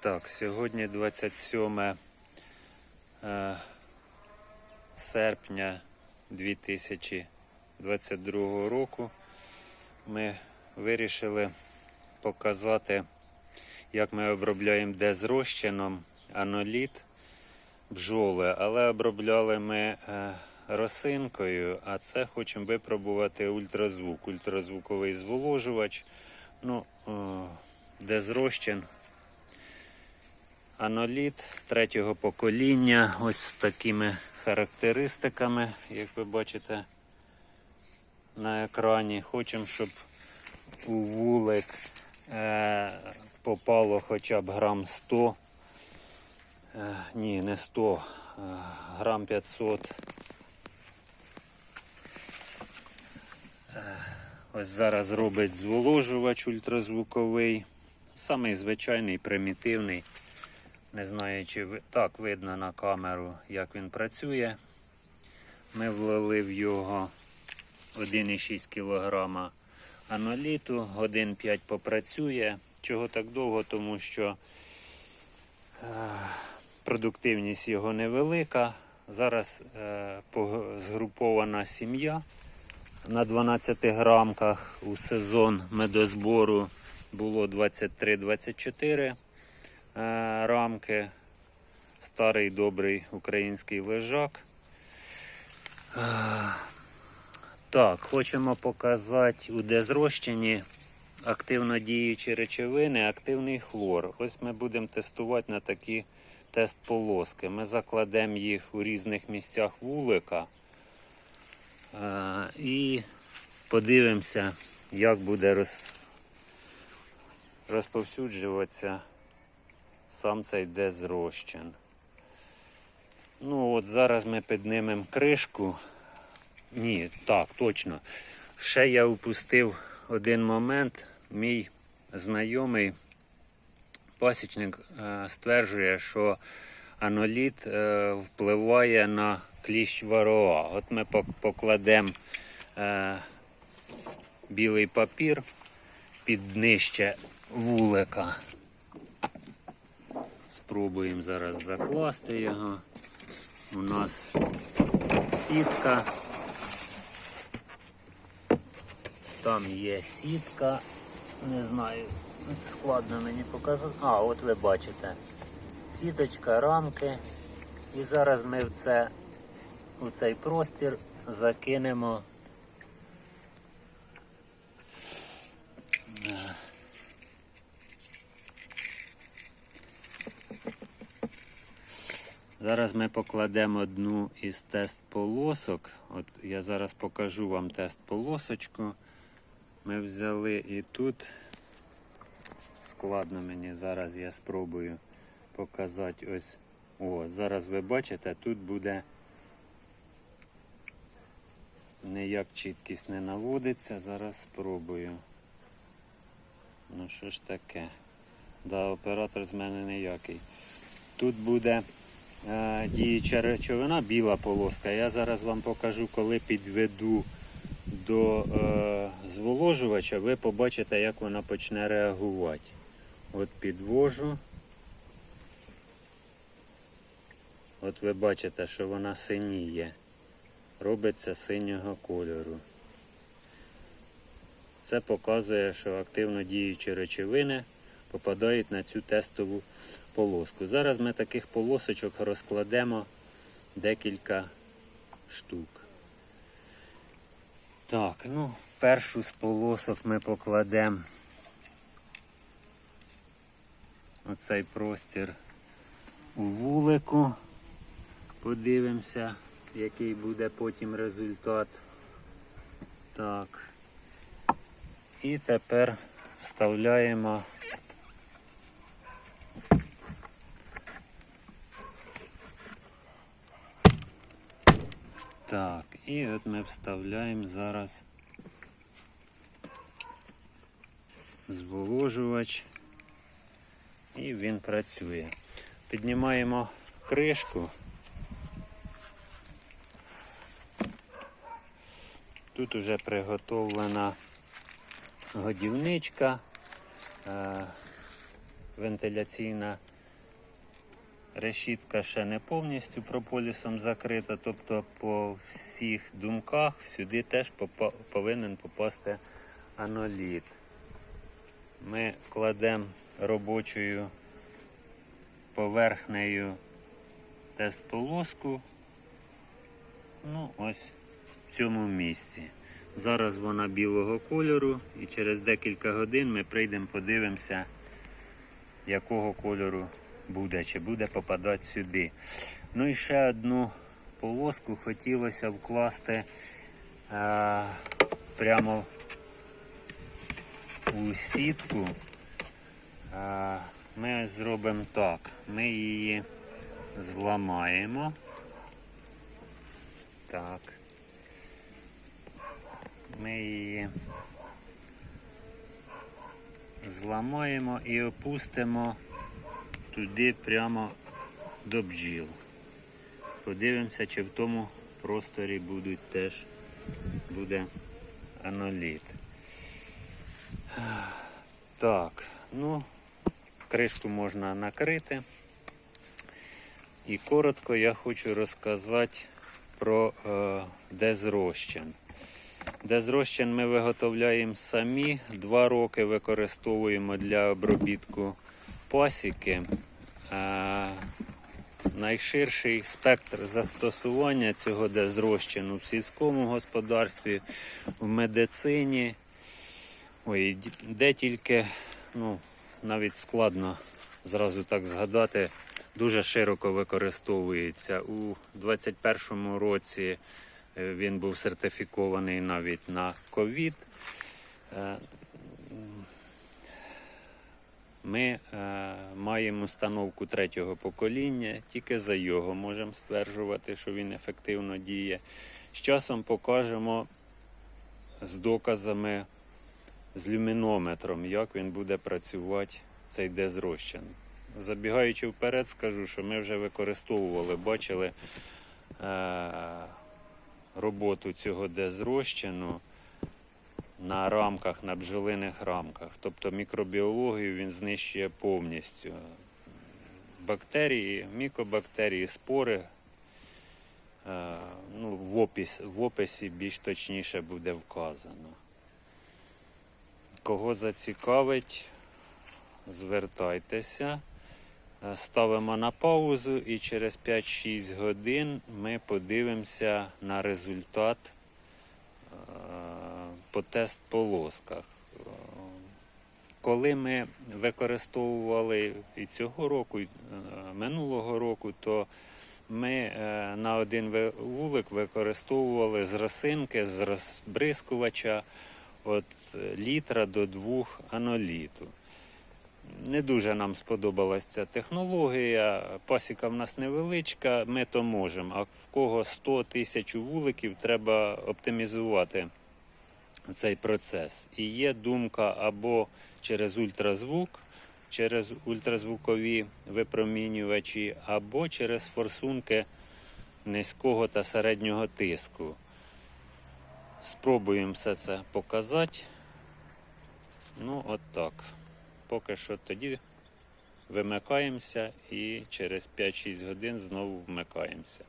Так, сьогодні 27 е, серпня 2022 року. Ми вирішили показати, як ми обробляємо дезрозчином аноліт бджоли, але обробляли ми е, росинкою, а це хочемо випробувати ультразвук, ультразвуковий зволожувач. Ну, дезрозчин Аноліт третього покоління, ось з такими характеристиками, як ви бачите на екрані. Хочемо, щоб у вулик е, попало хоча б грам 100. Е, ні, не 100, е, грам 500. Е, ось зараз робить зволожувач ультразвуковий. Самий звичайний, примітивний. Не знаю, чи так видно на камеру, як він працює. Ми влили в його 1,6 кг аноліту, годин 5 попрацює. Чого так довго? Тому що е, продуктивність його невелика. Зараз е, згрупована сім'я на 12 грамках у сезон медозбору було 23-24 е, рамки. Старий добрий український лежак. Е, Так, хочемо показати у дезрощині активно діючі речовини, активний хлор. Ось ми будемо тестувати на такі тест-полоски. Ми закладемо їх у різних місцях вулика е, і подивимося, як буде роз... розповсюджуватися сам цей дезрощин. Ну от зараз ми піднимемо кришку. Ні, так, точно. Ще я упустив один момент. Мій знайомий пасічник е, стверджує, що аноліт е, впливає на кліщ вароа. От ми покладемо е, білий папір під днище вулика. Спробуємо зараз закласти його. У нас сітка. Там є сітка. Не знаю, складно мені показати. А, от ви бачите. Сіточка, рамки. І зараз ми в це у цей простір закинемо. Зараз ми покладемо одну із тест-полосок. От я зараз покажу вам тест-полосочку. Ми взяли і тут. Складно мені зараз я спробую показати ось. О, зараз ви бачите, тут буде ніяк чіткість не наводиться. Зараз спробую. Ну що ж таке? Да, оператор з мене ніякий. Тут буде діюча речовина, біла полоска. Я зараз вам покажу, коли підведу до е, зволожувача, ви побачите, як вона почне реагувати. От підвожу. От ви бачите, що вона синіє. Робиться синього кольору. Це показує, що активно діючі речовини попадають на цю тестову полоску. Зараз ми таких полосочок розкладемо декілька штук. Так, ну, першу з полосок ми покладемо оцей простір у вулику. Подивимося, який буде потім результат. Так. І тепер вставляємо Так, і от ми вставляємо зараз зволожувач і він працює. Піднімаємо кришку. Тут уже приготовлена годівничка. Е, вентиляційна решітка ще не повністю прополісом закрита, тобто по всіх думках сюди теж повинен попасти аноліт. Ми кладемо робочою поверхнею тест полоску. Ну, ось в цьому місці. Зараз вона білого кольору і через декілька годин ми прийдемо, подивимося, якого кольору буде, чи буде попадати сюди. Ну і ще одну полоску хотілося вкласти е, прямо у сітку. Е, ми зробимо так. Ми її зламаємо. Так. Ми її зламаємо і опустимо туди прямо до бджіл. Подивимося, чи в тому просторі будуть теж буде аноліт. Так, ну, кришку можна накрити. І коротко я хочу розказати про е, дезрозчин. Дезрозчин ми виготовляємо самі. Два роки використовуємо для обробітку пасіки. Е, найширший спектр застосування цього дезрозчину в сільському господарстві, в медицині. Ой, де тільки, ну, навіть складно зразу так згадати, дуже широко використовується. У 2021 році е, він був сертифікований навіть на ковід. Ми е, маємо установку третього покоління, тільки за його можемо стверджувати, що він ефективно діє. З часом покажемо з доказами, з люмінометром, як він буде працювати цей дезрозчин. Забігаючи вперед, скажу, що ми вже використовували, бачили е, роботу цього дезрозчину на рамках, на бджолиних рамках. Тобто мікробіологію він знищує повністю. Бактерії, мікобактерії, спори. е, Ну, в, опис, в описі більш точніше буде вказано. Кого зацікавить, звертайтеся. Е, Ставимо на паузу і через 5-6 годин ми подивимося на результат по тест полосках. Е, Коли ми використовували і цього року, і е, минулого року, то ми е, на один вулик використовували з росинки, з розбризкувача від літра до двох аноліту. Не дуже нам сподобалась ця технологія. Пасіка в нас невеличка, ми то можемо. А в кого 100 тисяч вуликів, треба оптимізувати цей процес. І є думка або через ультразвук, через ультразвукові випромінювачі, або через форсунки низького та середнього тиску. Спробуємо все це показати. Ну, от так. Поки що тоді вимикаємося і через 5-6 годин знову вмикаємося.